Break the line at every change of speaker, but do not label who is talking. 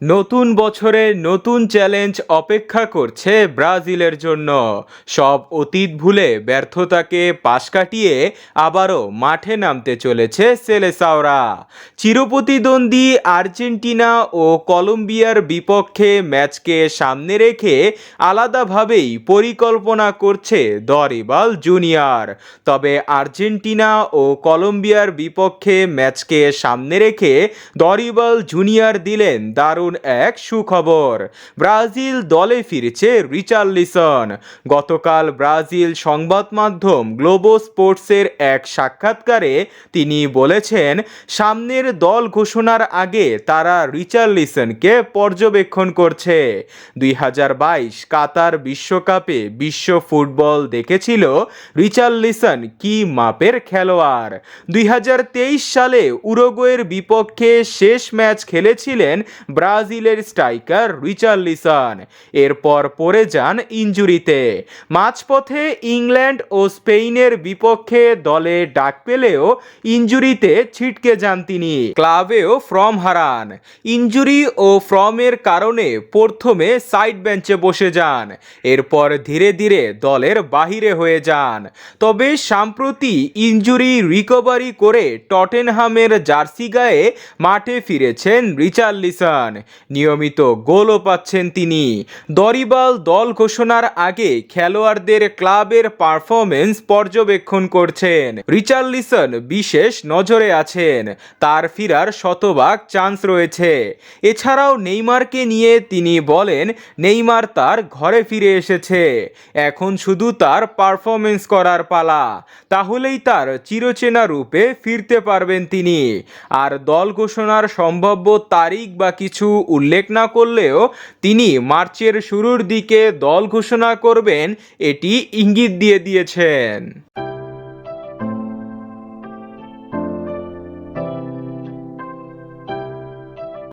নতুন বছরে নতুন চ্যালেঞ্জ অপেক্ষা করছে ব্রাজিলের জন্য। সব অতীত ভুলে ব্যর্থতাকে পাশ কাটিয়ে আবারও মাঠে নামতে চলেছে সেলেসাওরা। চিরপ্রতিদ্বন্দ্বী আর্জেন্টিনা ও কলম্বিয়ার বিপক্ষে ম্যাচকে সামনে রেখে আলাদাভাবেই পরিকল্পনা করছে দরিবাল জুনিয়র। তবে আর্জেন্টিনা ও কলম্বিয়ার বিপক্ষে ম্যাচকে সামনে রেখে দরিবাল জুনিয়র দিলেন দারুণ এক সুখবর। ব্রাজিল দলে ফিরেছে রিচার্লিসন গতকাল ব্রাজিল সংবাদ মাধ্যম গ্লোবো স্পোর্টসের এক সাক্ষাৎকারে তিনি বলেছেন, সামনের দল ঘোষণার আগে তারা রিচার্লিসনকে পর্যবেক্ষণ করছে। দুই হাজার বাইশ কাতার বিশ্বকাপে বিশ্ব ফুটবল দেখেছিল রিচার্লিসন কি মাপের খেলোয়াড়। দুই হাজার তেইশ সালে উরুগুয়ের বিপক্ষে শেষ ম্যাচ খেলেছিলেন ব্রাজিলের স্ট্রাইকার রিচার্লিসন এরপর পড়ে যান ইঞ্জুরিতে মাঝপথে ইংল্যান্ড ও স্পেনের বিপক্ষে দলে ডাক পেলেও ইঞ্জুরিতে ছিটকে যান তিনি। ক্লাবেও ফর্ম হারান। ইঞ্জুরি ও ফর্মের কারণে প্রথমে সাইড বেঞ্চে বসে যান। এরপর ধীরে ধীরে দলের বাহিরে হয়ে যান। তবে সাম্প্রতি ইঞ্জুরি রিকভারি করে টটেনহামের জার্সি গায়ে মাঠে ফিরেছেন রিচার্লিসন নিয়মিত গোলও পাচ্ছেন তিনি। দরিবাল দল ঘোষণার আগে খেলোয়াড়দের ক্লাবের পারফরমেন্স পর্যবেক্ষণ করছেন। রিচার্লিসন বিশেষ নজরে আছেন। তার ফিরার শতভাগ চান্স রয়েছে। এছাড়াও নেইমারকে নিয়ে তিনি বলেন, নেইমার তার ঘরে ফিরে এসেছে। এখন শুধু তার পারফরমেন্স করার পালা। তাহলেই তার চিরচেনা রূপে ফিরতে পারবেন তিনি। আর দল ঘোষণার সম্ভাব্য তারিখ বা কিছু উল্লেখ না করলেও তিনি মার্চের শুরুর দিকে দল ঘোষণা করবেন এটি ইঙ্গিত দিয়ে দিয়েছেন।